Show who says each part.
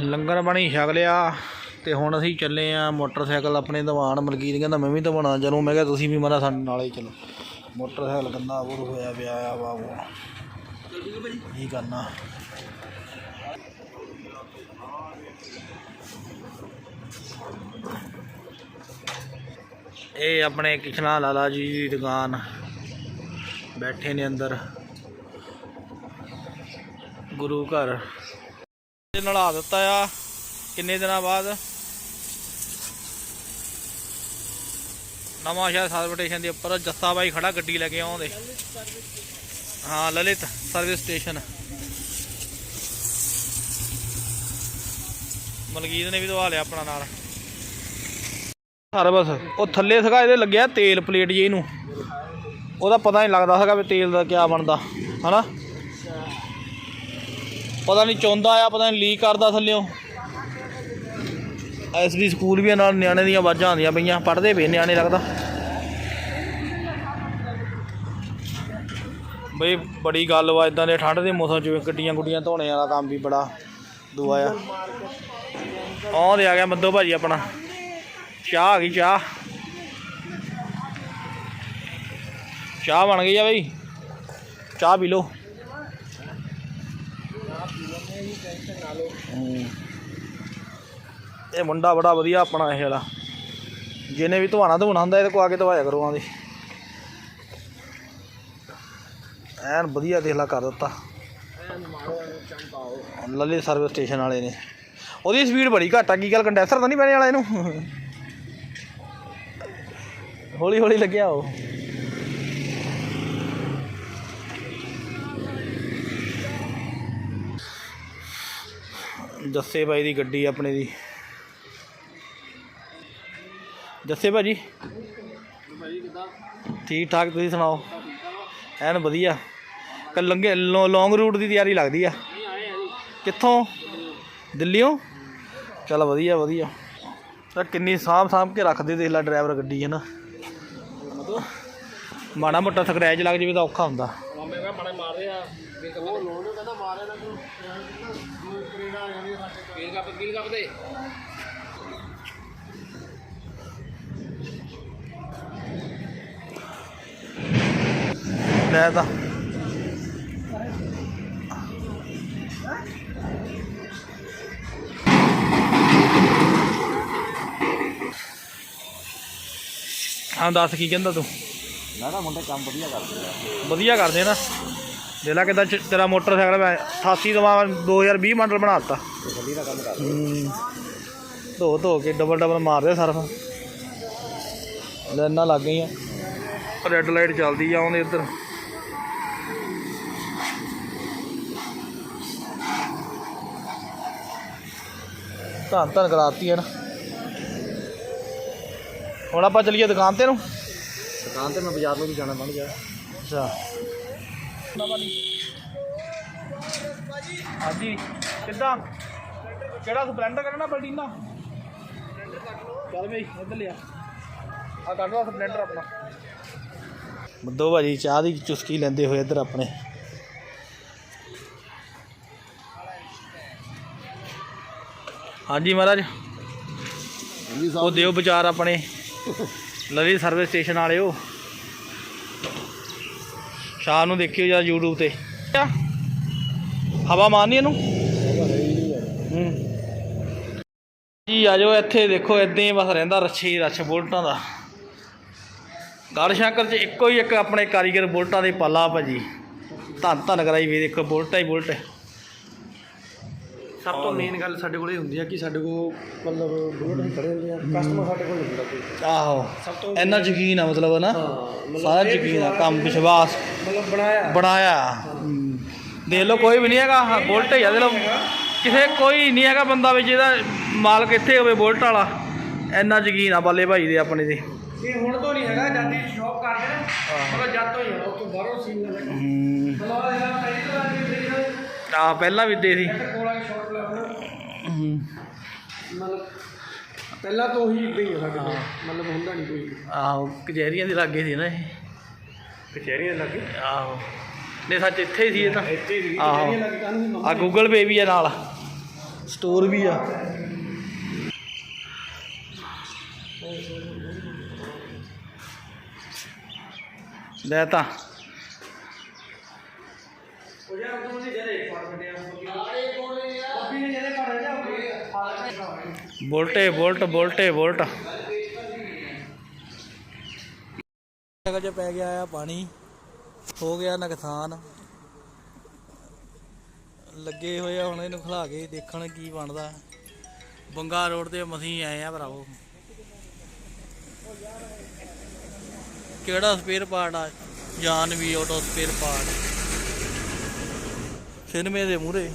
Speaker 1: ਲੰਗਰ ਪਾਣੀ ਛਕ ਲਿਆ ਤੇ ਹੁਣ ਅਸੀਂ ਚੱਲੇ ਆ ਮੋਟਰਸਾਈਕਲ ਆਪਣੇ ਦੀਵਾਨ ਮਲਕੀਤ ਕਹਿੰਦਾ ਮੈਂ ਵੀ ਦੀਵਾਨਾ ਚਲੋ ਮੈਂ ਕਿਹਾ ਤੁਸੀਂ ਵੀ ਮਾਰਾ ਸਾਡੇ ਨਾਲ ਹੀ ਚਲੋ। ਮੋਟਰਸਾਈਕਲ ਗੰਦਾ ਬੁਰ ਹੋਇਆ ਪਿਆ ਆ ਬਾਬੂ ਕੀ ਕਰਨਾ? ਇਹ ਆਪਣੇ ਕਿਸ਼ਨਾ ਲਾਲਾ ਜੀ ਦੀ ਦੁਕਾਨ। ਬੈਠੇ ਨੇ ਅੰਦਰ। ਗੁਰੂ ਘਰ। ਨਲਾ ਦਿੱਤਾ ਆ। ਕਿੰਨੇ ਦਿਨਾਂ ਬਾਅਦ? ਨਵਾਂ ਸ਼ਹਿਰ ਸਰਵਿਸ ਸਟੇਸ਼ਨ ਦੇ ਉੱਪਰ ਜੱਸਾ ਬਾਈ ਖੜਾ ਗੱਡੀ ਲੈ ਕੇ ਆਉਂਦੇ। ਹਾਂ, ਲਲਿਤ ਸਰਵਿਸ ਸਟੇਸ਼ਨ ਮਲਕੀਤ ਨੇ ਵੀ ਦਵਾ ਲਿਆ ਆਪਣਾ ਨਾਲ। ਸਰਵਿਸ ਉਹ ਥੱਲੇ ਸੀਗਾ, ਇਹਦੇ ਲੱਗਿਆ ਤੇਲ ਪਲੇਟ ਜੀ ਇਹਨੂੰ। ਉਹਦਾ ਪਤਾ ਨਹੀਂ ਲੱਗਦਾ ਸੀਗਾ ਵੀ ਤੇਲ ਦਾ ਕਿਆ ਬਣਦਾ, ਹਨਾ? ਪਤਾ ਨਹੀਂ ਚੋਂਦਾ ਆ, ਪਤਾ ਨਹੀਂ ਲੀਕ ਕਰਦਾ ਥੱਲਿਓਂ। ਐਸਡੀ ਸਕੂਲ ਵੀ ਨਾਲ ਨਿਆਣੇ ਦੀਆਂ ਆਵਾਜ਼ਾਂ ਆਉਂਦੀਆਂ ਪਈਆਂ, ਪੜ੍ਹਦੇ ਪਏ ਨਿਆਣੇ ਲੱਗਦਾ। ਬਈ ਬੜੀ ਗੱਲ ਵਾ ਇਦਾਂ ਦੇ ਠੰਡ ਦੇ ਮੌਸਮ 'ਚ ਗੱਡੀਆਂ ਗੁੱਡੀਆਂ ਧੋਣੇ ਵਾਲਾ ਕੰਮ ਵੀ ਬੜਾ ਦੁਆ ਆ। ਆਹ ਦੇ ਆ ਗਿਆ ਮੱਦੋ ਭਾਜੀ ਆਪਣਾ। ਚਾਹ ਆ ਗਈ, ਚਾਹ। ਚਾਹ ਬਣ ਗਈ ਆ ਬਈ। ਚਾਹ ਪੀ ਲਓ। ਇਹ ਮੁੰਡਾ ਬੜਾ ਵਧੀਆ ਆਪਣਾ ਇਹ ਵਾਲਾ। ਜਿਹਨੇ ਵੀ ਧਵਾਣਾ ਧਵਾਣਾ ਹੁੰਦਾ, ਇਹਦੇ ਕੋ ਆ ਕੇ ਧਵਾਇਆ ਕਰੋ ਆਂਦੀ। ਐਨ ਵਧੀਆ ਦੇਖ ਕਰ ਦਿੱਤਾ। ਲੱਲੇ ਸਰਵਿਸ ਸਟੇਸ਼ਨ ਵਾਲੇ ਨੇ। ਉਹਦੀ ਸਪੀਡ ਬੜੀ ਘੱਟ ਆ, ਕੀ ਗੱਲ ਕੰਡੈਂਸਰ ਤਾਂ ਨਹੀਂ ਪੈਣੇ ਵਾਲਾ ਇਹਨੂੰ? ਹੌਲੀ ਹੌਲੀ ਲੱਗਿਆ ਉਹ। ਜੱਸੇ ਭਾਈ ਦੀ ਗੱਡੀ ਆਪਣੇ ਦੀ। ਜੱਸੇ ਭਾਜੀ? ਠੀਕ ਠਾਕ, ਤੁਸੀਂ ਸੁਣਾਓ? ਐਨ ਵਧੀਆ। ਕੱਲ ਲੰਗੇ ਲੌਂਗ ਰੂਟ ਦੀ ਤਿਆਰੀ ਲੱਗਦੀ ਆ। ਕਿੱਥੋਂ? ਦਿੱਲੀੋਂ ਚਲ ਵਧੀਆ ਵਧੀਆ। ਤਾਂ ਕਿੰਨੀ ਸਾਂਭ ਸਾਂਭ ਕੇ ਰੱਖਦੇ, ਦੇਖ ਲੈ ਡਰਾਈਵਰ ਗੱਡੀ ਹੈ ਨਾ ਮਾੜਾ ਮੋਟਾ ਸਕਰੈਚ ਲੱਗ ਜਾਵੇ ਤਾਂ ਔਖਾ ਹੁੰਦਾ। ਲੈ ਤਾਂ। ਹਾਂ ਦੱਸ ਕੀ ਕਹਿੰਦਾ ਤੂੰ?
Speaker 2: ਨਾ ਨਾ ਮੁੰਡੇ ਕੰਮ ਵਧੀਆ ਕਰਦੇ ਆ।
Speaker 1: ਵਧੀਆ ਕਰਦੇ ਨਾ? ਦੇ ਲਾ ਕਿਦਾਂ ਤੇਰਾ ਮੋਟਰਸਾਈਕਲ ਮੈਂ 88 ਦਵਾ 2020 ਮਾਡਲ ਬਣਾ ਦਿੱਤਾ।
Speaker 2: ਗੱਡੀ ਦਾ ਕੰਮ ਕਰਦੇ
Speaker 1: ਧੋ ਧੋ ਕੇ ਡਬਲ ਡਬਲ ਮਾਰਦੇ ਸਰਫ। ਲੈਣਾ ਲੱਗ ਗਈਆਂ ਰੈੱਡ ਲਾਈਟ ਚੱਲਦੀ ਆ ਆਉਂਦੇ ਇੱਧਰ। ਧੰਨ ਧੰਨ ਕਰਾਤੀ ਹੈ ਨਾ। ਹੁਣ ਆਪਾਂ ਚੱਲੀਏ ਦੁਕਾਨ ਤੇ ਨੂੰ
Speaker 2: ਦੁਕਾਨ ਤੇ ਮੈਂ ਬਾਜ਼ਾਰ ਨੂੰ ਵੀ ਜਾਣਾ ਬਣ ਗਿਆ।
Speaker 1: ਅੱਛਾ। ਹਾਂਜੀ ਕਿੱਦਾਂ? ਕਿਹੜਾ ਸਪਲੈਂਡਰ ਕਰਨਾ ਪਲਟੀਨਾ ਚੱਲ ਬਈ ਇੱਧਰ ਲਿਆ। ਆ ਕੱਢ ਲਾ ਸਪਲੈਂਡਰ ਆਪਣਾ। ਮੱਦੋ ਭਾਜੀ ਚਾਹ ਦੀ ਚੁਸਕੀ ਲੈਂਦੇ ਹੋਏ ਇੱਧਰ ਆਪਣੇ। ਹਾਂਜੀ ਮਹਾਰਾਜ
Speaker 2: ਹਾਂਜੀ
Speaker 1: ਉਹ ਦਿਓ ਵਿਚਾਰ ਆਪਣੇ। ਲਵੀ ਸਰਵਿਸ ਸਟੇਸ਼ਨ ਵਾਲਿਓ। ਸ਼ਾਮ ਨੂੰ ਦੇਖਿਓ ਜਰਾ YouTube ਤੇ। ਹਵਾ ਮਾਰਨੀ ਇਹਨੂੰ? ਜੀ, ਆ ਜਾਓ ਇੱਥੇ, ਦੇਖੋ, ਇਦਾਂ ਹੀ ਬਸ ਰਹਿੰਦਾ ਰੱਛੇ ਹੀ ਰੱਛ ਬੁਲਟਾਂ ਦਾ। ਗੜ ਸ਼ੰਕਰ ਚ ਇੱਕੋ ਹੀ ਇੱਕ ਆਪਣੇ ਕਾਰੀਗਰ ਬੁਲਟਾਂ ਦੇ ਪਾਲਾ ਭਾਜੀ। ਧੰਨ ਧੰਨ ਕਰਾਈ ਵੀ ਦੇਖੋ, ਬੁਲਟਾਂ ਹੀ ਬੁਲਟ।
Speaker 2: ਸਭ ਤੋਂ ਮੇਨ ਗੱਲ ਸਾਡੇ ਕੋਲ ਇਹ ਹੁੰਦੀ ਆ ਕਿ ਸਾਡੇ ਕੋਲ ਮਤਲਬ ਬੁਲਟ ਵੀ ਖੜੇ ਹੁੰਦੇ ਆ ਕਸਟਮਰ ਸਾਡੇ ਕੋਲ ਨਹੀਂ ਹੁੰਦਾ ਕੋਈ।
Speaker 1: ਆਹੋ।
Speaker 2: ਸਭ ਤੋਂ
Speaker 1: ਇੰਨਾ ਯਕੀਨ ਆ ਮਤਲਬ ਨਾ?
Speaker 2: ਹਾਂ
Speaker 1: ਸਾਰਾ ਯਕੀਨ ਆ ਕੰਮ ਵਿਸ਼ਵਾਸ
Speaker 2: ਮਤਲਬ ਬਣਾਇਆ।
Speaker 1: ਬਣਾਇਆ। ਦੇਖ ਲਓ ਕੋਈ ਵੀ ਨਹੀਂ ਹੈਗਾ ਹਾਂ, ਬੁਲਟ ਹੀ ਆ ਦੇਖ ਲਓ। ਕਿਸੇ ਕੋਈ ਨਹੀਂ ਹੈਗਾ ਬੰਦਾ ਵੀ ਜਿਹਦਾ ਮਾਲਕ ਇੱਥੇ ਹੋਵੇ ਬੁਲਟ ਵਾਲਾ। ਇੰਨਾ ਯਕੀਨ ਆ ਬੱਲੇ ਭਾਈ ਦੇ ਆਪਣੇ ਦੇ
Speaker 2: ਇਹ ਹੁਣ ਤੋਂ ਨਹੀਂ ਹੈਗਾ ਜਦ ਦੀ ਸ਼ੌਪ ਕਰਦੇ ਨੇ ਮਤਲਬ ਜਦ ਤੋਂ ਹੀ ਆ ਉਹ ਤੋਂ ਬਾਹਰੋਂ ਸੀਨ ਲੱਗਾ
Speaker 1: ਹੂੰ।
Speaker 2: ਮਤਲਬ ਇਹਦਾ ਪਹਿਲੀ ਵਾਰ ਦੀ
Speaker 1: ਆ ਪਹਿਲਾਂ ਵੀ ਦੇ ਸੀ।
Speaker 2: ਕੋਲਾ ਸ਼ਾਟ। ਮਤਲਬ ਪਹਿਲਾਂ ਤੋਂ ਹੀ ਇਦਾਂ ਹੀ ਮਤਲਬ ਹੁੰਦਾ ਨਹੀਂ ਕੋਈ।
Speaker 1: ਆਹੋ ਕਚਹਿਰੀਆਂ ਦੇ ਲਾਗੇ ਸੀ ਨਾ ਇਹ।
Speaker 2: ਕਚਹਿਰੀਆਂ ਲੱਗੇ?
Speaker 1: ਆਹੋ। ਨਹੀਂ ਸੱਚ ਇੱਥੇ ਹੀ ਸੀ ਇਹ ਤਾਂ।
Speaker 2: ਇੱਥੇ ਹੀ
Speaker 1: ਆਹੋ।
Speaker 2: ਕਚਹਿਰੀਆਂ ਲੱਗੇ ਕਾਹਨੂੰ
Speaker 1: ਆ ਗੂਗਲ ਪੇ ਵੀ ਆ ਨਾਲ। ਸਟੋਰ ਵੀ ਆ। ਲੈ ਤਾਂ। ਬੋਲਟੇ, ਬੋਲਟ ਬੋਲਟੇ, ਬੋਲਟ। ਜਗ੍ਹਾ 'ਚ ਪੈ ਗਿਆ ਆ ਪਾਣੀ। ਹੋ ਗਿਆ ਨੁਕਸਾਨ। ਲੱਗੇ ਹੋਏ ਆ, ਹੁਣ ਇਹਨੂੰ ਖਲਾ ਕੇ ਦੇਖਣ ਕੀ ਬਣਦਾ। ਬੰਗਾ ਰੋਡ ਤੇ ਮਸੀਂ ਆਏ ਆ ਭਰਾਵੋ। ਕਿਹੜਾ ਸਪੇਅਰ ਪਾਰਟ ਆ? ਜਾਨ ਵੀ ਆਟੋ ਸਪੇਅਰ ਪਾਰਟ ਸਿਨਮੇ ਦੇ ਮੂਹਰੇ।